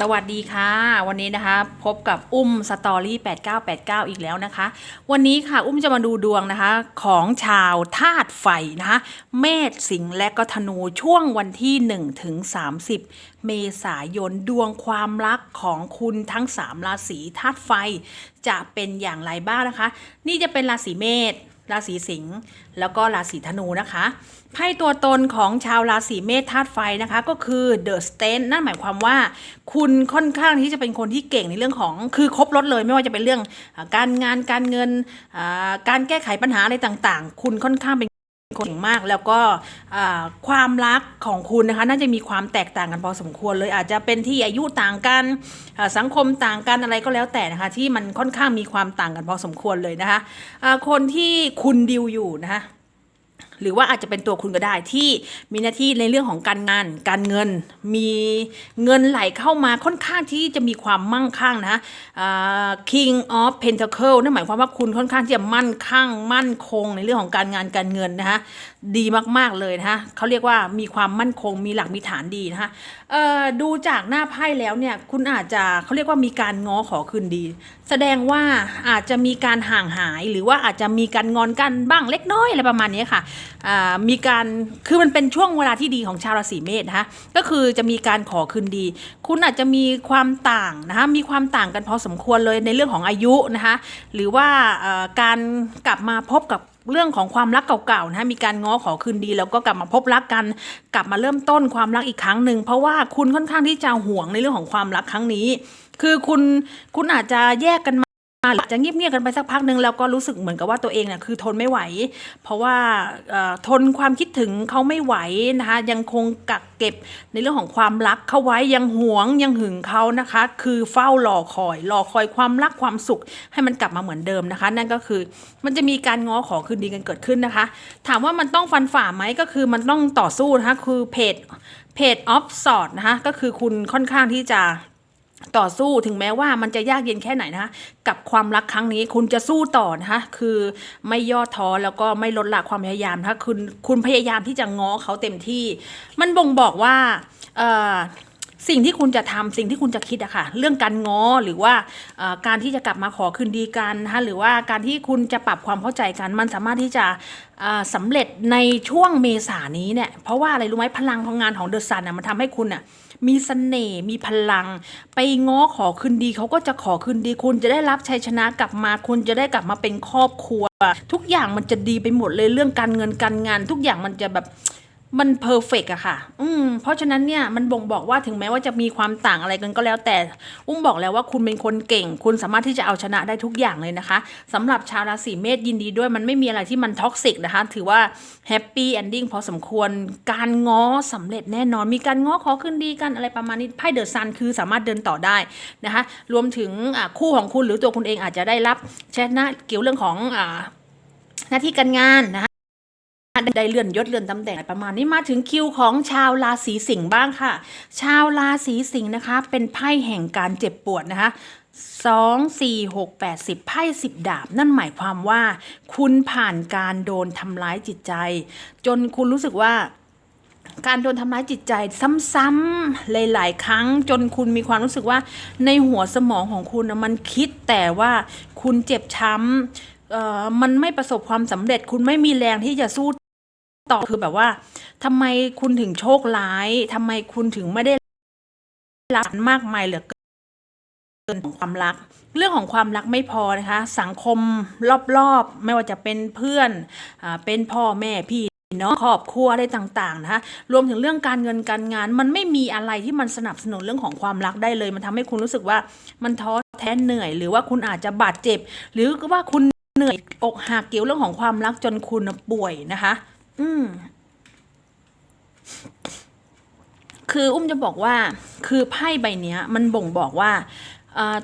สวัสดีค่ะ วันนี้นะคะ พบกับอุ้มสตอรี่8989 อีกแล้วนะคะ วันนี้ค่ะ อุ้มจะมาดูดวงนะคะ ของชาวธาตุไฟนะคะเมษสิงห์และก็ธนูช่วงวันที่ 1 ถึง 30 เมษายนดวงความรักของคุณทั้ง 3 ราศีธาตุไฟ จะเป็นอย่างไรบ้างนะคะ นี่จะเป็นราศีเมษ ราศีสิงห์แล้วก็ราศีธนูนะคะไพ่ตัวตนของชาวราศีเมษธาตุไฟนะคะก็คือเดอะสเตนนั่นหมายความว่าคุณค่อนข้างที่จะเป็นคนที่เก่งในเรื่องของคือครบรถเลย ไม่ว่าจะเป็นเรื่องการงานการเงินการแก้ไขปัญหาอะไรต่างๆ คุณค่อนข้างเป็น คนเก่งมากแล้วก็ความรักของคุณนะคะน่าจะมีความแตกต่างกันพอสมควรเลย อาจจะเป็นที่อายุต่างกันสังคมต่างกันอะไรก็แล้วแต่นะคะที่มันค่อนข้างมีความต่างกันพอสมควรเลยนะคะะคนที่คุณดิวอยู่นะคะ หรือว่าอาจจะเป็นตัวคุณก็ได้ที่มีหน้าที่ในเรื่องของการงาน การเงิน มีเงินไหลเข้ามาค่อนข้างที่จะมีความมั่งคั่งนะ King of Pentacle นั่นหมายความว่าคุณค่อนข้างที่จะมั่นคั่ง มั่นคงในเรื่องของการงานการเงินนะคะดีมากๆเลยนะคะเขาเรียกว่ามีความมั่นคงมีหลักมีฐานดีนะคะดูจากหน้าไพ่แล้วเนี่ยคุณอาจจะเขาเรียกว่ามีการง้อขอคืนดี แสดงว่าอาจจะมีการห่างหายหรือว่าอาจจะมีการงอนกันบ้างเล็กน้อยอะไรประมาณนี้ค่ะมีการคือมันเป็นช่วงเวลาที่ดีของชาวราศีเมษนะคะก็คือจะมีการขอคืนดี คุณอาจจะมีความต่างนะคะมีความต่างกันพอสมควรเลยในเรื่องของอายุนะคะหรือว่าการกลับมาพบกับเรื่องของความรักเก่าๆนะะมีการง้อขอคืนดี แล้วก็กลับมาพบรักกัน กลับมาเริ่มต้นความรักอีกครั้งหนึ่งเพราะว่าคุณค่อนข้างที่จะห่วงในเรื่องของความรักครั้งนี้ คือคุณคุณอาจจะแยกกัน มาหรืออาจจะเงียบกันไปสักพักหนึ่งแล้วก็รู้สึกเหมือนกับว่าตัวเองเนี่ยคือทนไม่ไหว เพราะว่าทนความคิดถึงเขาไม่ไหวนะคะยังคงกักเก็บในเรื่องของความรักเขาไว้ยังหวงยังหึงเขานะคะ คือเฝ้ารอคอยรอคอยความรักความสุขให้มันกลับมาเหมือนเดิมนะคะ นั่นก็คือมันจะมีการง้อขอคืนดีกันเกิดขึ้นนะคะ ถามว่ามันต้องฟันฝ่าไหมก็คือมันต้องต่อสู้นะคะคือเพจเพจออฟสอดนะคะก็คือคุณค่อนข้างที่จะ ต่อสู้ถึงแม้ว่ามันจะยากเย็นแค่ไหนนะคะกับความรักครั้งนี้คุณจะสู้ต่อนะคะคือไม่ย่อท้อแล้วก็ไม่ลดละความพยายามนะคะคุณคุณพยายามที่จะง้อเขาเต็มที่ มันบ่งบอกว่าสิ่งที่คุณจะทำสิ่งที่คุณจะคิดอะค่ะ เรื่องการง้อหรือว่าการที่จะกลับมาขอคืนดีกันนะคะหรือว่าการที่คุณจะปรับความเข้าใจกัน มันสามารถที่จะเอ่อสำเร็จในช่วงเมษานี้เนี่ยเพราะว่าอะไรรู้ไหมพลังของงานของเดอะซันน่ะมันทำให้คุณน่ะ มีเสน่ห์มีพลัง ไปง้อขอคืนดีเขาก็จะขอคืนดีคุณจะได้รับชัยชนะกลับมาคุณจะได้กลับมาเป็นครอบครัว ทุกอย่างมันจะดีไปหมดเลยเรื่องการเงินการงาน ทุกอย่างมันจะแบบ มันเพอร์เฟกอะค่ะ อืม เพราะฉะนั้นเนี่ยมันบ่งบอกว่าถึงแม้ว่าจะมีความต่างอะไรกันก็แล้วแต่ อุ้มบอกแล้วว่าคุณเป็นคนเก่ง คุณสามารถที่จะเอาชนะได้ทุกอย่างเลยนะคะสำหรับชาวราศีเมษยินดีด้วยมันไม่มีอะไรที่มันท็อกซิกนะคะ ถือว่าแฮปปี้เอนดิ้งพอสมควร การง้อสำเร็จแน่นอน มีการง้อขอคืนดีกันอะไรประมาณนี้ ไพ่เดอะซันคือสามารถเดินต่อได้นะคะ รวมถึงคู่ของคุณหรือตัวคุณเองอาจจะได้รับชนะเกี่ยวเรื่องของอหน้าที่การงานนะคะ ได้เลื่อนยศเลื่อนตำแหน่งอะไรประมาณนี้มาถึงคิวของชาวราศีสิงห์บ้างค่ะ ชาวราศีสิงห์นะคะ เป็นไพ่แห่งการเจ็บปวดนะคะสองสี่หกแปดสิบไพ่สิบดาบ นั่นหมายความว่า คุณผ่านการโดนทำร้ายจิตใจ จนคุณรู้สึกว่าการโดนทำร้ายจิตใจซ้ำๆหลาย ๆ ครั้ง จนคุณมีความรู้สึกว่า ในหัวสมองของคุณมันคิดแต่ว่าคุณเจ็บช้ำเอ่อมันไม่ประสบความสำเร็จ คุณไม่มีแรงที่จะสู้ ต่อคือแบบว่าทำไมคุณถึงโชคร้ายทำไมคุณถึงไม่ได้รับมากมายเหลือเกินของความรัก เรื่องของความรักไม่พอนะคะ สังคมรอบๆ ไม่ว่าจะเป็นเพื่อนอ่าเป็นพ่อแม่พี่น้องครอบครัวอะไรต่างๆนะคะรวมถึงเรื่องการเงินการงาน มันไม่มีอะไรที่มันสนับสนุนเรื่องของความรักได้เลย มันทำให้คุณรู้สึกว่ามันท้อแท้เหนื่อย หรือว่าคุณอาจจะบาดเจ็บ หรือว่าคุณเหนื่อยอกหักเกี่ยวเรื่องของความรักจนคุณป่วยนะคะ อืมคืออุ้มจะบอกว่า คือไพ่ใบเนี้ย มันบ่งบอกว่า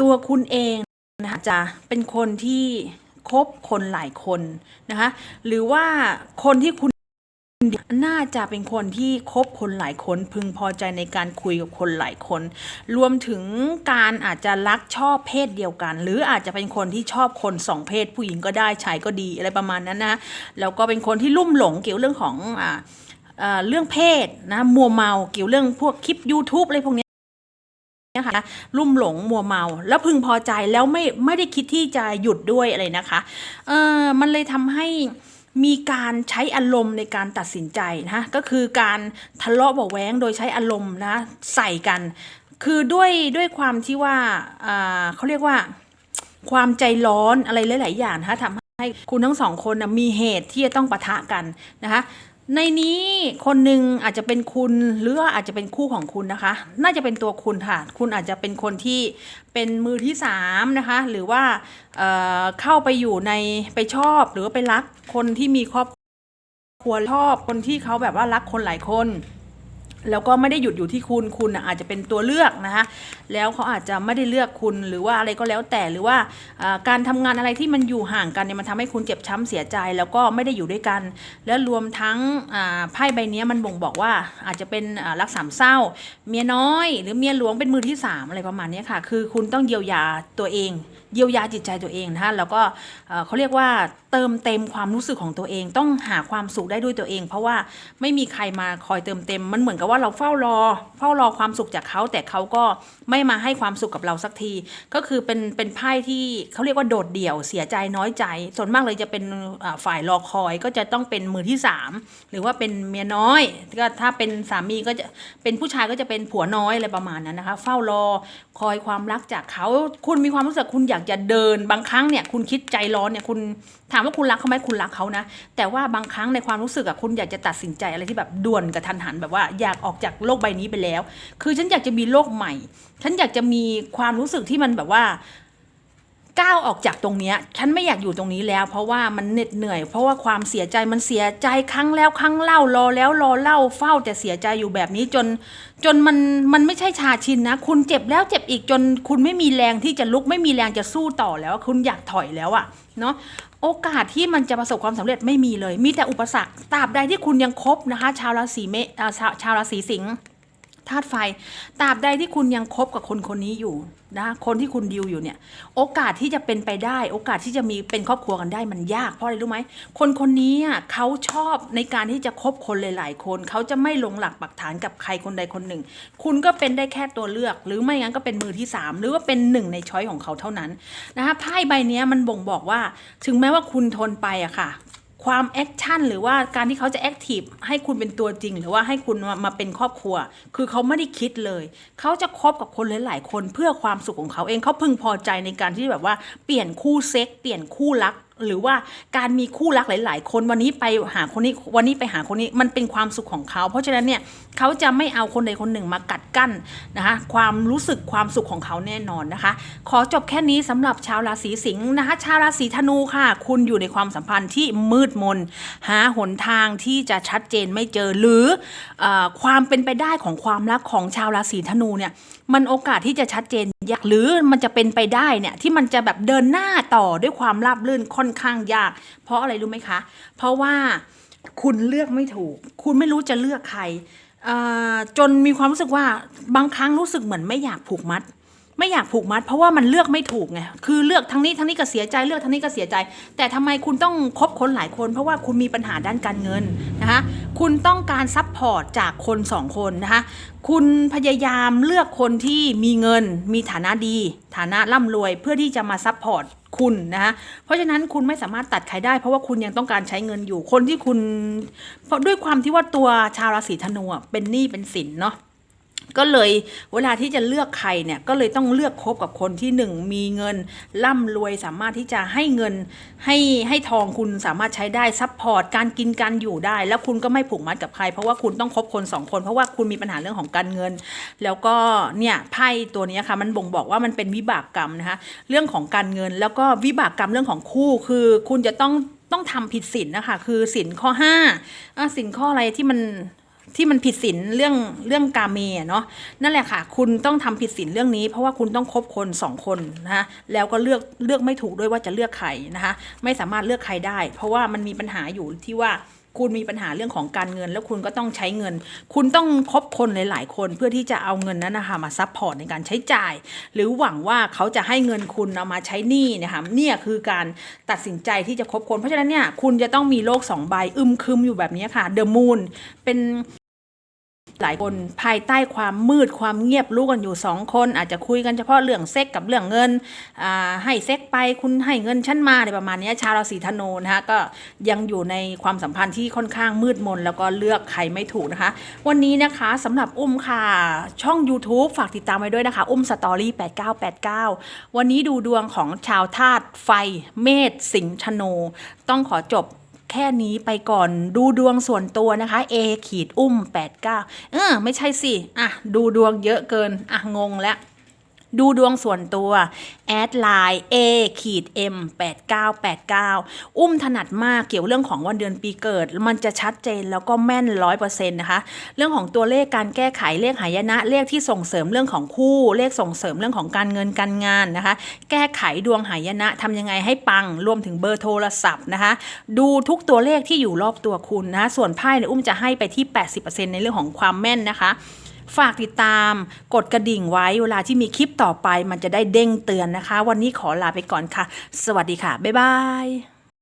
ตัวคุณเองนะคะจะเป็นคนที่คบคนหลายคนนะคะ หรือว่าคนที่คุณ น่าจะเป็นคนที่คบคนหลายคนพึงพอใจในการคุยกับคนหลายคน รวมถึงการอาจจะรักชอบเพศเดียวกัน หรืออาจจะเป็นคนที่ชอบคนสองเพศ ผู้หญิงก็ได้ชายก็ดีอะไรประมาณนั้นนะแล้วก็เป็นคนที่ลุ่มหลงเกี่ยวเรื่องของอ่าเรื่องเพศนะมัวเมาเกี่ยวเรื่องพวกคลิป YouTube อะไรพวกนี้นี่ยค่ะลุ่มหลงมัวเมา แล้วพึงพอใจแล้วไม่ไม่ได้คิดที่จะหยุดด้วยอะไรนะคะเออมันเลยทำให้ มีการใช้อารมณ์ในการตัดสินใจนะก็คือการทะเลาะเบาะแว้งโดยใช้อารมณ์นะใส่กัน คือด้วยด้วยความที่ว่าอ่าเขาเรียกว่าความใจร้อนอะไรหลาย ๆ อย่างนะคะทำให้คุณทั้งสองคนนะมีเหตุที่จะต้องปะทะกันนะคะ ในนี้คนหนึ่งอาจจะเป็นคุณหรืออาจจะเป็นคู่ของคุณนะคะ น่าจะเป็นตัวคุณค่ะ คุณอาจจะเป็นคนที่เป็นมือที่สามนะคะ หรือว่าเเข้าไปอยู่ในไปชอบหรือไปรักคนที่มีครอบครัวชอบคนที่เขาแบบว่ารักคนหลายคน แล้วก็ไม่ได้หยุดอยู่ที่คุณคุณอาจจะเป็นตัวเลือกนะคะแล้วเขาอาจจะไม่ได้เลือกคุณหรือว่าอะไรก็แล้วแต่หรือว่าการทำงานอะไรที่มันอยู่ห่างกันเนี่ยมันทำให้คุณเจ็บช้ำเสียใจ แล้วก็ไม่ได้อยู่ด้วยกัน แล้วรวมทั้งไพ่ใบนี้มันบ่งบอกว่าอาจจะเป็นรักสามเศร้า เมียน้อย หรือเมียหลวงเป็นมือที่สามอะไรประมาณนี้ค่ะ คือคุณต้องเยียวยาตัวเอง เยียวยาจิตใจตัวเองนะคะแล้วก็เขาเรียกว่าเติมเต็มความรู้สึกของตัวเอง ต้องหาความสุขได้ด้วยตัวเอง เพราะว่าไม่มีใครมาคอยเติมเต็ม มันเหมือนกับว่าเราเฝ้ารอ เฝ้ารอความสุขจากเขาแต่เขาก็ไม่มาให้ความสุขกับเราสักที ก็คือเป็นเป็นไพ่ที่เขาเรียกว่าโดดเดี่ยวเสียใจน้อยใจ ส่วนมากเลยจะเป็นฝ่ายรอคอยก็จะต้องเป็นมือที่สามหรือว่าเป็นเมียน้อยก็ถ้าเป็นสามีก็จะเป็นผู้ชายก็จะเป็นผัวน้อยอะไรประมาณนั้นนะคะ เฝ้ารอคอยความรักจากเขาคุณมีความรู้สึกคุณอยากจะเดินบางครั้งเนี่ยคุณคิดใจร้อนเนี่ยคุณถามว่าคุณรักเขาไหมคุณรักเขานะ แต่ว่าบางครั้งในความรู้สึกอะคุณอยากจะตัดสินใจอะไรที่แบบด่วนกับทันหันแบบว่าอยากออกจากโลกใบนี้ไปแล้ว คือฉันอยากจะมีโลกใหม่ ฉันอยากจะมีความรู้สึกที่มันแบบว่า ก้าวออกจากตรงเนี้ยฉันไม่อยากอยู่ตรงนี้แล้ว เพราะว่ามันเหน็ดเหนื่อย เพราะว่าความเสียใจมันเสียใจครั้งแล้วครั้งเล่ารอแล้วรอเล่าเฝ้าแต่เสียใจอยู่แบบนี้จน จนมันมันไม่ใช่ชาชินนะ คุณเจ็บแล้วเจ็บอีกจน คุณไม่มีแรงที่จะลุกไม่มีแรงจะสู้ต่อแล้ว คุณอยากถอยแล้วอะเนาะโอกาสที่มันจะประสบความสำเร็จไม่มีเลย มีแต่อุปสรรคตราบใดที่คุณยังคบนะคะ ชาวราศีเมษชาวชาวราศีสิงห์ ธาตุไฟตราบใดที่คุณยังคบกับคนคนนี้อยู่นะคนที่คุณดิวอยู่เนี่ย โอกาสที่จะเป็นไปได้ โอกาสที่จะมีเป็นครอบครัวกันได้มันยากเพราะอะไรรู้ไหมคนคนนี้อะเขาชอบในการที่จะคบคนหลาย ๆ คนเขาจะไม่ลงหลักปักฐานกับใครคนใดคนหนึ่ง คุณก็เป็นได้แค่ตัวเลือก หรือไม่งั้นก็เป็นมือที่สามหรือว่าเป็นหนึ่งในช้อยของเขาเท่านั้นนะคะไพ่ใบนี้มันบ่งบอกว่า ถึงแม้ว่าคุณทนไปอะค่ะ ความแอคชั่นหรือว่าการที่เขาจะแอคทีฟให้คุณเป็นตัวจริง หรือว่าให้คุณมามาเป็นครอบครัว คือเขาไม่ได้คิดเลย เขาจะคบกับคนหลาย ๆ คนเพื่อความสุขของเขาเองเขาพึงพอใจในการที่แบบว่าเปลี่ยนคู่เซ็กเปลี่ยนคู่รักหรือว่าการมีคู่รักหลาย ๆ คนวันนี้ไปหาคนนี้วันนี้ไปหาคนนี้มันเป็นความสุขของเขา เพราะฉะนั้นเนี่ยเขาจะไม่เอาคนใดคนหนึ่งมากัดกั้นนะคะความรู้สึกความสุขของเขาแน่นอนนะคะ ขอจบแค่นี้สำหรับชาวราศีสิงห์นะคะชาวราศีธนูค่ะ คุณอยู่ในความสัมพันธ์ที่มืดมน หาหนทางที่จะชัดเจนไม่เจอหรือเออความเป็นไปได้ของความรักของชาวราศีธนูเนี่ยมันโอกาสที่จะชัดเจน ยากหรือมันจะเป็นไปได้เนี่ยที่มันจะแบบเดินหน้าต่อด้วยความราบรื่นค่อนข้างยาก เพราะอะไรรู้ไหมคะ เพราะว่าคุณเลือกไม่ถูก คุณไม่รู้จะเลือกใครจนมีความรู้สึกว่าบางครั้งรู้สึกเหมือนไม่อยากผูกมัด ไม่อยากผูกมัด เพราะว่ามันเลือกไม่ถูกไงคือเลือกทั้งนี้ทั้งนี้ก็เสียใจเลือกทั้งนี้ก็เสียใจ แต่ทำไมคุณต้องคบคนหลายคน เพราะว่าคุณมีปัญหาด้านการเงินนะคะคุณต้องการซัพพอร์ตจากคนสองคนนะคะคุณพยายามเลือกคนที่มีเงิน มีฐานะดี ฐานะร่ำรวยเพื่อที่จะมาซัพพอร์ตคุณนะคะเพราะฉะนั้นคุณไม่สามารถตัดใครได้ เพราะว่าคุณยังต้องการใช้เงินอยู่คนที่คุณ เพราะด้วยความที่ว่าตัวชาวราศีธนูเป็นหนี้เป็นสินเนาะ ก็เลยเวลาที่จะเลือกใครเนี่ยก็เลยต้องเลือกคบกับคนที่หนึ่งมีเงินร่ำรวยสามารถที่จะให้เงินให้ให้ทองคุณสามารถใช้ได้ซัพพอร์ตการกินการอยู่ได้ แล้วคุณก็ไม่ผูกมัดกับใคร เพราะว่าคุณต้องคบคนสองคน เพราะว่าคุณมีปัญหาเรื่องของการเงิน แล้วก็เนี่ยไพ่ตัวนี้ค่ะมันบ่งบอกว่ามันเป็นวิบากกรรมนะคะเรื่องของการเงินแล้วก็วิบากกรรมเรื่องของคู่คือคุณจะต้องต้องทำผิดศีลนะคะ คือศีลข้อห้าศีลข้ออะไรที่มัน ที่มันผิดศีลเรื่องเรื่องกาเมอเนาะนั่นแหละค่ะ คุณต้องทำผิดศีลเรื่องนี้ เพราะว่าคุณต้องคบคนสองคนนะคะแล้วก็เลือกเลือกไม่ถูกด้วยว่าจะเลือกใครนะคะไม่สามารถเลือกใครได้ เพราะว่ามันมีปัญหาอยู่ที่ว่า คุณมีปัญหาเรื่องของการเงิน แล้วคุณก็ต้องใช้เงิน คุณต้องคบคนหลาย ๆ คนเพื่อที่จะเอาเงินนั้นนะคะมาซัพพอร์ตในการใช้จ่าย หรือหวังว่าเขาจะให้เงินคุณเอามาใช้หนี้นะคะเนี่ยคือการตัดสินใจที่จะคบคน เพราะฉะนั้นเนี่ยคุณจะต้องมีโลกสองใบอึมครึมอยู่แบบนี้ค่ะเดอะมูนเป็น หลายคนภายใต้ความมืดความเงียบรู้กันอยู่สองคน อาจจะคุยกันเฉพาะเรื่องเซ็กกับเรื่องเงินให้เซ็กไปคุณให้เงินฉันมาอะไรประมาณนี้ชาวราศีธนูนะคะก็ยังอยู่ในความสัมพันธ์ที่ค่อนข้างมืดมน แล้วก็เลือกใครไม่ถูกนะคะ วันนี้นะคะสำหรับอุ้มค่ะช่อง YouTube ฝากติดตามไว้ด้วยนะคะ อุ้มสตอรี่8989 วันนี้ดูดวงของชาวธาตุไฟเมษสิงห์ธนูต้องขอจบ แค่นี้ไปก่อนดูดวงส่วนตัวนะคะ A ขีดอุ้ม 89 เออไม่ใช่สิ อะ ดูดวงเยอะเกิน อะ งงแล้ว ดูดวงส่วนตัวแอดไลน์ A ขีด M 8989 อุ้มถนัดมากเกี่ยวเรื่องของวันเดือนปีเกิด มันจะชัดเจนแล้วก็แม่นร้อยเปอร์เซ็นต์นะคะ เรื่องของตัวเลขการแก้ไขเลขหายนะ เลขที่ส่งเสริมเรื่องของคู่ เลขส่งเสริมเรื่องของการเงินการงานนะคะ แก้ไขดวงหายนะทำยังไงให้ปังรวมถึงเบอร์โทรศัพท์นะคะ ดูทุกตัวเลขที่อยู่รอบตัวคุณนะคะส่วนไพ่เนี่ยอุ้มจะให้ไปที่ 80%ในเรื่องของความแม่นนะคะ ฝากติดตาม กดกระดิ่งไว้เวลาที่มีคลิปต่อไป มันจะได้เด้งเตือนนะคะ วันนี้ขอลาไปก่อนค่ะ สวัสดีค่ะ บ๊ายบาย